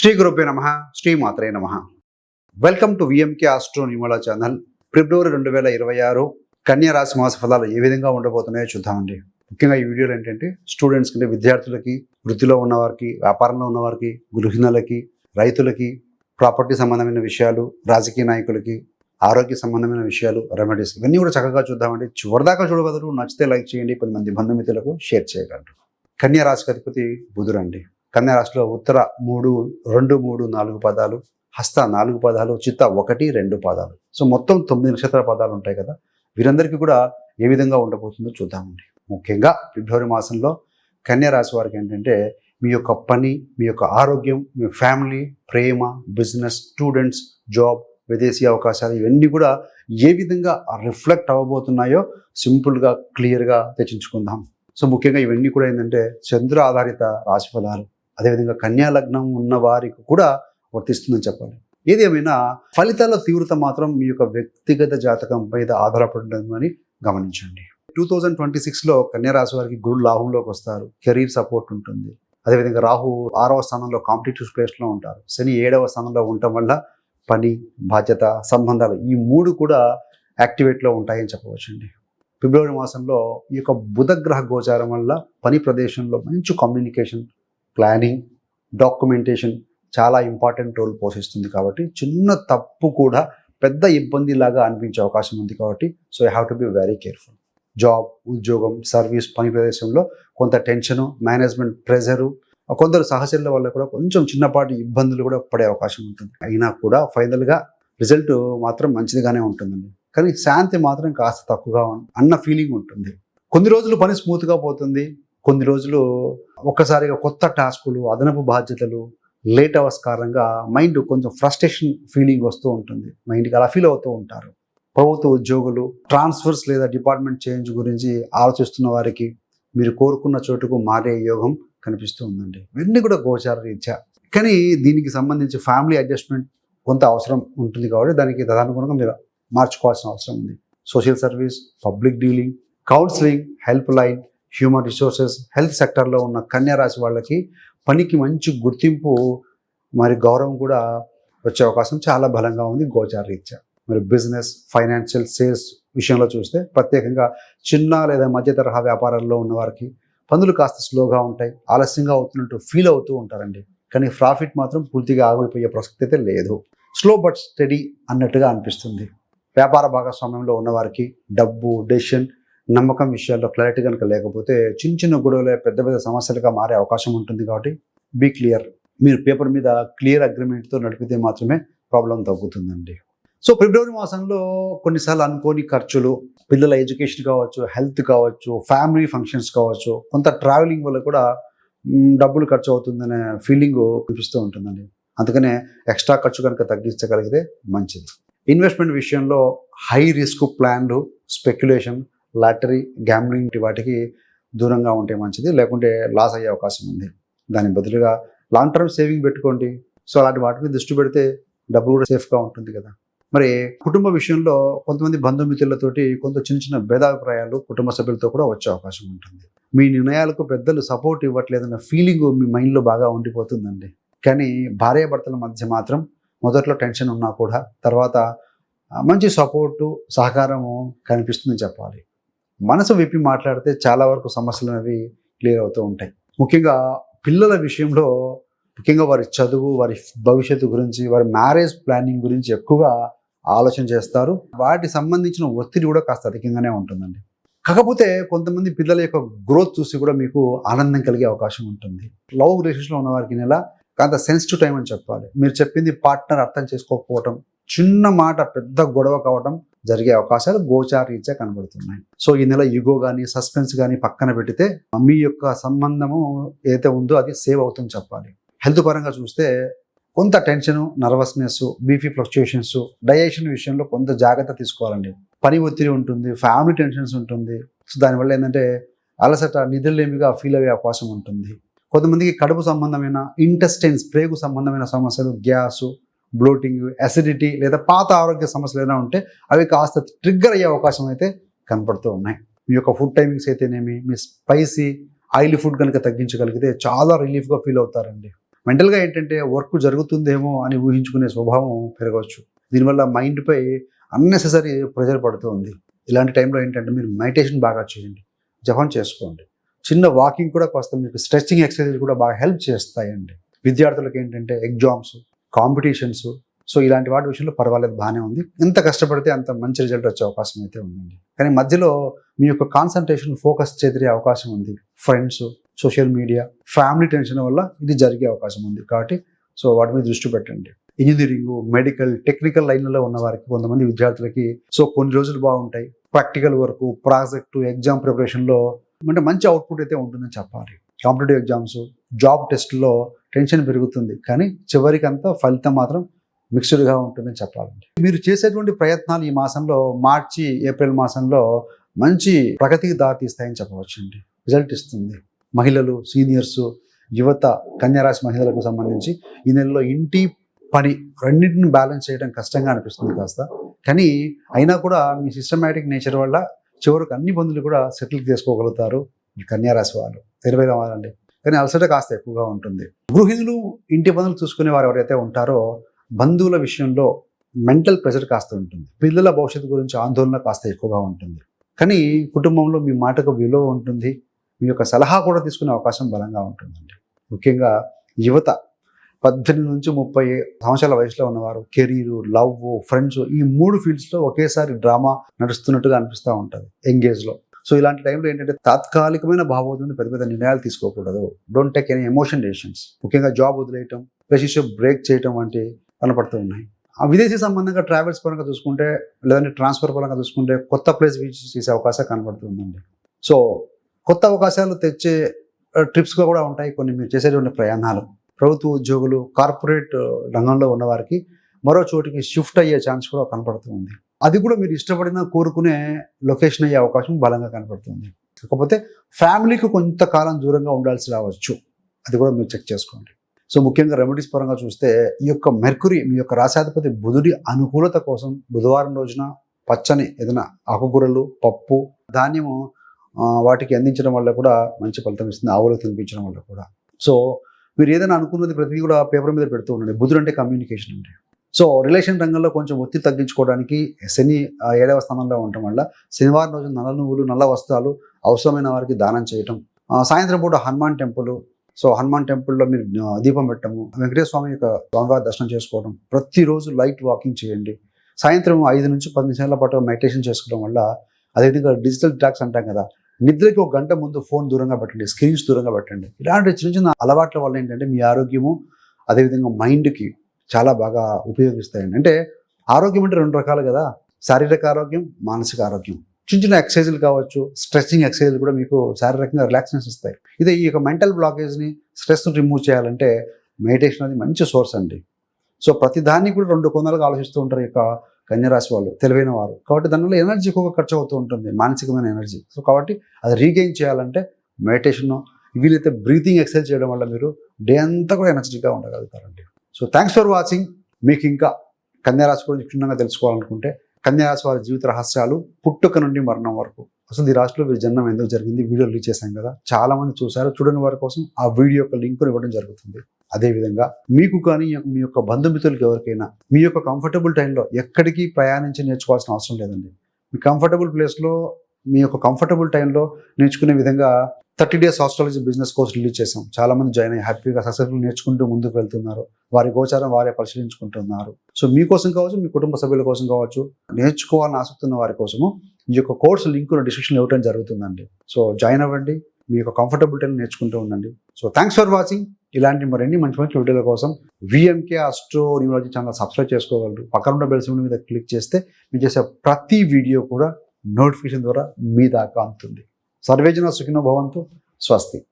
శ్రీ గురుభ్య నమ శ్రీ మాత్రే నమ. Welcome to VMK astro numerology channel ఫిబ్రవరి రెండు వేల ఇరవై ఆరు. కన్యా రాశి మాస ఫలాలు ఏ విధంగా ఉండబోతున్నాయో చూద్దామండి. ముఖ్యంగా ఈ వీడియోలు ఏంటంటే స్టూడెంట్స్కి అంటే విద్యార్థులకి వృత్తిలో ఉన్నవారికి వ్యాపారంలో ఉన్నవారికి గృహిణులకి రైతులకి ప్రాపర్టీ సంబంధమైన విషయాలు రాజకీయ నాయకులకి ఆరోగ్య సంబంధమైన విషయాలు రెమెడీస్ ఇవన్నీ కూడా చక్కగా చూద్దామండి. చివరిదాకా చూడగలరు నచ్చితే లైక్ చేయండి కొంతమంది బంధుమిత్రులకు షేర్ చేయగలరు. కన్యా రాశికి అధిపతి బుధుడండి కన్యా రాశిలో ఉత్తర మూడు రెండు మూడు నాలుగు పదాలు హస్త నాలుగు పదాలు చిత్త ఒకటి రెండు పదాలు. సో మొత్తం తొమ్మిది నక్షత్ర పదాలు ఉంటాయి కదా. వీరందరికీ కూడా ఏ విధంగా ఉండబోతుందో చూద్దామండి ముఖ్యంగా ఫిబ్రవరి మాసంలో కన్యా రాశి వారికి ఏంటంటే మీ యొక్క పని మీ యొక్క ఆరోగ్యం మీ ఫ్యామిలీ ప్రేమ బిజినెస్ స్టూడెంట్స్ జాబ్ విదేశీ అవకాశాలు ఇవన్నీ కూడా ఏ విధంగా రిఫ్లెక్ట్ అవ్వబోతున్నాయో సింపుల్గా క్లియర్గా తెచ్చించుకుందాం సో ముఖ్యంగా ఇవన్నీ కూడా ఏంటంటే చంద్ర ఆధారిత రాశి ఫలాలు. అదేవిధంగా కన్యా లగ్నం ఉన్న వారికి కూడా వర్తిస్తుందని చెప్పాలి. ఏదేమైనా ఫలితాల తీవ్రత మాత్రం మీ యొక్క వ్యక్తిగత జాతకం మీద ఆధారపడుతుందని గమనించండి. టూ థౌజండ్ ట్వంటీ సిక్స్లో కన్యా రాశి వారికి గురుడు లాహులోకి వస్తారు. కెరీర్ సపోర్ట్ ఉంటుంది. అదేవిధంగా రాహు ఆరవ స్థానంలో కాంపిటేటివ్ ప్లేస్లో ఉంటారు. శని ఏడవ స్థానంలో ఉండటం వల్ల పని బాధ్యత సంబంధాలు ఈ మూడు కూడా యాక్టివేట్లో ఉంటాయని చెప్పవచ్చండి. ఫిబ్రవరి మాసంలో ఈ యొక్క బుధగ్రహ గోచారం వల్ల పని ప్రదేశంలో మంచి కమ్యూనికేషన్ ప్లానింగ్ డాక్యుమెంటేషన్ చాలా ఇంపార్టెంట్ రోల్ పోషిస్తుంది కాబట్టి చిన్న తప్పు కూడా పెద్ద ఇబ్బంది లాగా అనిపించే అవకాశం ఉంది కాబట్టి so I have to be very careful job ఉద్యోగం సర్వీస్ పని ప్రదేశంలో కొంత టెన్షను మేనేజ్మెంట్ ప్రెజరు కొందరు సహచరుల వల్ల కూడా కొంచెం చిన్నపాటి ఇబ్బందులు కూడా పడే అవకాశం ఉంటుంది. అయినా కూడా ఫైనల్గా రిజల్ట్ మాత్రం మంచిదిగానే ఉంటుందండి. కానీ శాంతి మాత్రం కాస్త తక్కువగా అన్న ఫీలింగ్ ఉంటుంది. కొన్ని రోజులు పని స్మూత్గా పోతుంది. కొన్ని రోజులు ఒక్కసారిగా కొత్త టాస్కులు అదనపు బాధ్యతలు లేట్ అవర్స్ కారణంగా మైండ్ కొంచెం ఫ్రస్ట్రేషన్ ఫీలింగ్ వస్తూ ఉంటుంది. మైండ్కి అలా ఫీల్ అవుతూ ఉంటారు. ప్రభుత్వ ఉద్యోగులు ట్రాన్స్ఫర్స్ లేదా డిపార్ట్మెంట్ చేంజ్ గురించి ఆలోచిస్తున్న వారికి మీరు కోరుకున్న చోటుకు మారే యోగం కనిపిస్తూ ఉందండి ఇవన్నీ కూడా గోచార రీత్యా. కానీ దీనికి సంబంధించి ఫ్యామిలీ అడ్జస్ట్మెంట్ కొంత అవసరం ఉంటుంది కాబట్టి దానికి తదనుగుణంగా మీరు మార్చుకోవాల్సిన అవసరం ఉంది. Social service public dealing counselling helpline human resources health సెక్టర్లో ఉన్న కన్యా రాశి వాళ్ళకి పనికి మంచి గుర్తింపు మరి గౌరవం కూడా వచ్చే అవకాశం చాలా బలంగా ఉంది గోచార రీత్యా. మరి బిజినెస్ ఫైనాన్షియల్ సేల్స్ విషయంలో చూస్తే ప్రత్యేకంగా చిన్న లేదా మధ్య తరహా వ్యాపారాల్లో ఉన్న వారికి పనులు కాస్త స్లోగా ఉంటాయి ఆలస్యంగా అవుతున్నట్టు ఫీల్ అవుతూ ఉంటారండి. కానీ ప్రాఫిట్ మాత్రం పూర్తిగా ఆగిపోయే ప్రసక్తి అయితే లేదు. స్లో బట్ స్టడీ అన్నట్టుగా అనిపిస్తుంది. వ్యాపార భాగస్వామ్యంలో ఉన్నవారికి డబ్బు డెసిషన్ నమ్మకం విషయాల్లో క్లారిటీ కనుక లేకపోతే చిన్న చిన్న గొడవలే పెద్ద పెద్ద సమస్యలుగా మారే అవకాశం ఉంటుంది కాబట్టి బీ క్లియర్ మీరు పేపర్ మీద క్లియర్ అగ్రిమెంట్తో నడిపితే మాత్రమే ప్రాబ్లం తగ్గుతుందండి. సో ఫిబ్రవరి మాసంలో కొన్నిసార్లు అనుకోని ఖర్చులు పిల్లల ఎడ్యుకేషన్ కావచ్చు హెల్త్ కావచ్చు ఫ్యామిలీ ఫంక్షన్స్ కావచ్చు కొంత ట్రావెలింగ్ వల్ల కూడా డబ్బులు ఖర్చు అవుతుందనే ఫీలింగ్ కనిపిస్తూ ఉంటుందండి. అందుకనే ఎక్స్ట్రా ఖర్చు కనుక తగ్గించగలిగితే మంచిది. ఇన్వెస్ట్మెంట్ విషయంలో హై రిస్క్ ప్లాన్లు స్పెక్యులేషన్ లాటరీ గ్యాంబ్లింగ్ వాటికి దూరంగా ఉంటే మంచిది లేకుంటే లాస్ అయ్యే అవకాశం ఉంది. దాని బదులుగా లాంగ్ టర్మ్ సేవింగ్ పెట్టుకోండి. సో అలాంటి వాటి మీద దృష్టి పెడితే డబ్బు కూడా సేఫ్గా ఉంటుంది కదా. మరి కుటుంబ విషయంలో కొంతమంది బంధుమిత్రులతోటి కొంత చిన్న చిన్న భేదాభిప్రాయాలు కుటుంబ సభ్యులతో కూడా వచ్చే అవకాశం ఉంటుంది. మీ నిర్ణయాలకు పెద్దలు సపోర్ట్ ఇవ్వట్లేదన్న ఫీలింగ్ మీ మైండ్లో బాగా ఉండిపోతుందండి. కానీ భార్యాభర్తల మధ్య మాత్రం మొదట్లో టెన్షన్ ఉన్నా కూడా తర్వాత మంచి సపోర్టు సహకారము కనిపిస్తుందని చెప్పాలి. మనసు విప్పి మాట్లాడితే చాలా వరకు సమస్యలు అనేవి క్లియర్ అవుతూ ఉంటాయి. ముఖ్యంగా పిల్లల విషయంలో ముఖ్యంగా వారి చదువు వారి భవిష్యత్తు గురించి వారి మ్యారేజ్ ప్లానింగ్ గురించి ఎక్కువగా ఆలోచన చేస్తారు. వాటికి సంబంధించిన ఒత్తిడి కూడా కాస్త అధికంగానే ఉంటుందండి. కాకపోతే కొంతమంది పిల్లల యొక్క గ్రోత్ చూసి కూడా మీకు ఆనందం కలిగే అవకాశం ఉంటుంది. లవ్ రిలేషన్లో ఉన్న వారికి నెల కాంత సెన్సిటివ్ టైం అని చెప్పాలి. మీరు చెప్పింది పార్ట్నర్ అర్థం చేసుకోకపోవటం చిన్న మాట పెద్ద గొడవ కావటం జరిగే అవకాశాలు గోచారీత్యా కనబడుతున్నాయి. సో ఈ నెల యుగో కానీ సస్పెన్స్ కానీ పక్కన పెడితే మీ యొక్క సంబంధము ఏదైతే ఉందో అది సేవ్ అవుతుంది చెప్పాలి. హెల్త్ పరంగా చూస్తే కొంత tension nervousness BP fluctuations digestion విషయంలో కొంత జాగ్రత్త తీసుకోవాలండి. పని ఒత్తిడి ఉంటుంది ఫ్యామిలీ టెన్షన్స్ ఉంటుంది. సో దానివల్ల ఏంటంటే అలసట నిద్రలేమిగా ఫీల్ అయ్యే అవకాశం ఉంటుంది. కొంతమందికి కడుపు సంబంధమైన ఇంటెస్టైన్స్ ప్రేగు సంబంధమైన సమస్యలు గ్యాస్ బ్లోటింగ్ అసిడిటీ లేదా పాత ఆరోగ్య సమస్యలు ఏదైనా ఉంటే అవి కాస్త ట్రిగ్గర్ అయ్యే అవకాశం అయితే కనపడుతూ ఉన్నాయి. మీ యొక్క ఫుడ్ టైమింగ్స్ అయితేనేమి మీ స్పైసీ ఆయిల్ ఫుడ్ కనుక తగ్గించగలిగితే చాలా రిలీఫ్గా ఫీల్ అవుతారండి. మెంటల్గా ఏంటంటే వర్క్ జరుగుతుందేమో అని ఊహించుకునే స్వభావం పెరగవచ్చు. దీనివల్ల మైండ్పై అన్నెసెసరీ ప్రెజర్ పడుతూ ఉంది. ఇలాంటి టైంలో ఏంటంటే మీరు మెడిటేషన్ బాగా చేయండి. జపం చేసుకోండి. చిన్న వాకింగ్ కూడా కాస్త మీకు స్ట్రెచ్చింగ్ ఎక్సర్సైజ్ కూడా బాగా హెల్ప్ చేస్తాయండి. విద్యార్థులకు ఏంటంటే ఎగ్జామ్స్ కాంపిటీషన్స్. సో ఇలాంటి వాటి విషయంలో పర్వాలేదు బాగానే ఉంది. ఎంత కష్టపడితే అంత మంచి రిజల్ట్ వచ్చే అవకాశం అయితే ఉందండి. కానీ మధ్యలో మీ యొక్క కాన్సన్ట్రేషన్ ఫోకస్ చెదిరే అవకాశం ఉంది. Friends social media family tension వల్ల ఇది జరిగే అవకాశం ఉంది కాబట్టి సో వాటి మీద దృష్టి పెట్టండి. ఇంజనీరింగ్ మెడికల్ టెక్నికల్ లైన్లలో ఉన్న వారికి కొంతమంది విద్యార్థులకి సో కొన్ని రోజులు బాగుంటాయి. ప్రాక్టికల్ వర్క్ ప్రాజెక్టు ఎగ్జామ్ ప్రిపరేషన్లో అంటే మంచి అవుట్పుట్ అయితే ఉంటుందని చెప్పాలి. కాంపిటేటివ్ ఎగ్జామ్స్ జాబ్ టెస్ట్లో టెన్షన్ పెరుగుతుంది. కానీ చివరికి అంతా ఫలితం మాత్రం మిక్స్డ్గా ఉంటుందని చెప్పాలండి. మీరు చేసేటువంటి ప్రయత్నాలు ఈ మాసంలో మార్చి ఏప్రిల్ మాసంలో మంచి ప్రగతికి దారితీస్తాయని చెప్పవచ్చండి. రిజల్ట్ ఇస్తుంది. మహిళలు సీనియర్స్ యువత కన్యారాశి మహిళలకు సంబంధించి ఈ నెలలో ఇంటి పని రెండింటిని బ్యాలెన్స్ చేయడం కష్టంగా అనిపిస్తుంది కాస్త. కానీ అయినా కూడా మీ సిస్టమేటిక్ నేచర్ వల్ల చివరికి అన్ని పనులు కూడా సెటిల్ చేసుకోగలుగుతారు ఈ కన్యారాశి వాళ్ళు. ఇరవై వాళ్ళండి కానీ అలసట కాస్త ఎక్కువగా ఉంటుంది. గృహిణులు ఇంటి పనులు చూసుకునే వారు ఎవరైతే ఉంటారో బంధువుల విషయంలో మెంటల్ ప్రెషర్ కాస్త ఉంటుంది. పిల్లల భవిష్యత్తు గురించి ఆందోళన కాస్త ఎక్కువగా ఉంటుంది. కానీ కుటుంబంలో మీ మాటకు విలువ ఉంటుంది. మీ యొక్క సలహా కూడా తీసుకునే అవకాశం బలంగా ఉంటుందండి. ముఖ్యంగా యువత పద్దెనిమిది నుంచి ముప్పై సంవత్సరాల వయసులో ఉన్నవారు కెరీర్ లవ్ ఫ్రెండ్స్ ఈ మూడు ఫీల్డ్స్లో ఒకేసారి డ్రామా నడుస్తున్నట్టుగా అనిపిస్తూ ఉంటుంది. ఎంగేజ్లో సో ఇలాంటి టైంలో ఏంటంటే తాత్కాలికమైన భావోద్వేగం పెద్ద పెద్ద నిర్ణయాలు తీసుకోకూడదు. Don't take any emotion decisions ముఖ్యంగా జాబ్ వదిలేయటం రిలేషన్షిప్ బ్రేక్ చేయటం వంటి కనపడుతూ ఉన్నాయి ఆ విదేశీ సంబంధంగా ట్రావెల్స్ పరంగా చూసుకుంటే లేదంటే ట్రాన్స్ఫర్ పరంగా చూసుకుంటే కొత్త ప్లేస్ విజిట్ చేసే అవకాశం కనబడుతుందండి. సో కొత్త అవకాశాలు తెచ్చే ట్రిప్స్గా కూడా ఉంటాయి కొన్ని మీరు చేసేటువంటి ప్రయాణాలు. ప్రభుత్వ ఉద్యోగులు కార్పొరేట్ రంగంలో ఉన్నవారికి మరో చోటికి షిఫ్ట్ అయ్యే ఛాన్స్ కూడా కనపడుతూ ఉంది. అది కూడా మీరు ఇష్టపడిన కోరుకునే లొకేషన్ అయ్యే అవకాశం బలంగా కనపడుతుంది. కాకపోతే ఫ్యామిలీకి కొంతకాలం దూరంగా ఉండాల్సి రావచ్చు. అది కూడా మీరు చెక్ చేసుకోండి. సో ముఖ్యంగా రెమెడీస్ పరంగా చూస్తే ఈ యొక్క మెర్కురీ మీ యొక్క రాశాధిపతి బుధుడి అనుకూలత కోసం బుధవారం రోజున పచ్చని ఏదైనా ఆకుకూరలు పప్పు ధాన్యము వాటికి అందించడం వల్ల కూడా మంచి ఫలితం ఇస్తుంది. ఆవులకు తినిపించడం వల్ల కూడా. సో మీరు ఏదైనా అనుకున్నది ప్రతిదీ కూడా పేపర్ మీద పెడుతూ ఉండండి. బుధుడు అంటే కమ్యూనికేషన్ అంటే సో రిలేషన్ రంగంలో కొంచెం ఒత్తిడి తగ్గించుకోవడానికి శని ఏడవ స్థానంలో ఉండటం వల్ల శనివారం రోజు నల్ల నువ్వులు నల్ల వస్త్రాలు అవసరమైన వారికి దానం చేయటం. సాయంత్రం పూట హనుమాన్ టెంపుల్. సో హనుమాన్ టెంపుల్లో మీరు దీపం పెట్టము వెంకటేశ్వర స్వామి యొక్క స్వామివారి దర్శనం చేసుకోవడం ప్రతిరోజు లైట్ వాకింగ్ చేయండి. సాయంత్రం ఐదు నుంచి పది నిమిషాల పాటు మెడిటేషన్ చేసుకోవడం వల్ల అదేవిధంగా డిజిటల్ ట్రాక్స్ అంటాం కదా నిద్రకి ఒక గంట ముందు ఫోన్ దూరంగా పెట్టండి స్క్రీన్స్ దూరంగా పెట్టండి. ఇలాంటి చిన్న చిన్న అలవాట్ల వల్ల ఏంటంటే మీ ఆరోగ్యము అదేవిధంగా మైండ్కి చాలా బాగా ఉపయోగిస్తాయండి. అంటే ఆరోగ్యం అంటే రెండు రకాలు కదా. శారీరక ఆరోగ్యం మానసిక ఆరోగ్యం. చిన్న చిన్న ఎక్సర్సైజులు కావచ్చు స్ట్రెచింగ్ ఎక్సర్సైజులు కూడా మీకు శారీరకంగా రిలాక్సెన్స్ ఇస్తాయి. ఇదే ఈ యొక్క మెంటల్ బ్లాకేజ్ని స్ట్రెస్ని రిమూవ్ చేయాలంటే మెడిటేషన్ అనేది మంచి సోర్స్ అండి. సో ప్రతి దాన్ని కూడా రెండు కొందలుగా ఆలోచిస్తూ ఉంటారు ఈ యొక్క కన్యరాశి వాళ్ళు తెలివైన వారు. కాబట్టి దానివల్ల ఎనర్జీ ఎక్కువగా ఖర్చు అవుతూ ఉంటుంది మానసికమైన ఎనర్జీ సో కాబట్టి అది రీగెయిన్ చేయాలంటే మెడిటేషన్ వీలైతే బ్రీతింగ్ ఎక్సర్సైజ్ చేయడం వల్ల మీరు డే అంతా కూడా ఎనర్జీగా ఉండగలుగుతారండి. సో థ్యాంక్స్ ఫర్ వాచింగ్ మీకు ఇంకా కన్యారాశి గురించి క్షుణ్ణంగా తెలుసుకోవాలనుకుంటే కన్యారాశి వారి జీవిత రహస్యాలు పుట్టుక నుండి మరణం వరకు. అసలు ఈ రాశిలో వీరి జన్మం ఎందుకు జరిగింది? వీడియో రిలీజ్ చేశాం కదా. చాలా మంది చూశారు. చూడని వారి కోసం ఆ వీడియో యొక్క లింక్ ఇవ్వడం జరుగుతుంది. అదేవిధంగా మీకు కానీ మీ యొక్క బంధుమిత్రులకు ఎవరికైనా మీ యొక్క కంఫర్టబుల్ టైంలో ఎక్కడికి ప్రయాణించి నేర్చుకోవాల్సిన అవసరం లేదండి. మీ కంఫర్టబుల్ ప్లేస్లో మీ యొక్క కంఫర్టబుల్ టైంలో నేర్చుకునే విధంగా thirty days astrology business course release చేసాం చాలా మంది జాయిన్ అయ్యి హ్యాపీగా సక్సెస్ఫుల్ నేర్చుకుంటూ ముందుకు వెళ్తున్నారు. వారి గోచారం వారే పరిశీలించుకుంటున్నారు. సో మీకోసం కావచ్చు మీ కుటుంబ సభ్యుల కోసం కావచ్చు నేర్చుకోవాలని ఆసక్తి ఉన్న వారి కోసము ఈ యొక్క కోర్స్ లింక్ డిస్క్రిప్షన్ ఇవ్వడం జరుగుతుందండి. సో జాయిన్ అవ్వండి. మీ యొక్క కంఫర్టబుల్ టైం నేర్చుకుంటూ ఉండండి. సో థ్యాంక్స్ ఫర్ వాచింగ్ ఇలాంటి మరిన్ని మంచి మంచి వీడియోల కోసం VMK astro neurology channel subscribe చేసుకోగలరు. పక్కన ఉన్న బెల్ సింబల్ మీద క్లిక్ చేస్తే మీరు చేసే ప్రతి వీడియో కూడా నోటిఫికేషన్ ద్వారా మీ దాకా అందుతుంది. సర్వేజన సుఖినో భవంతు. స్వస్తి.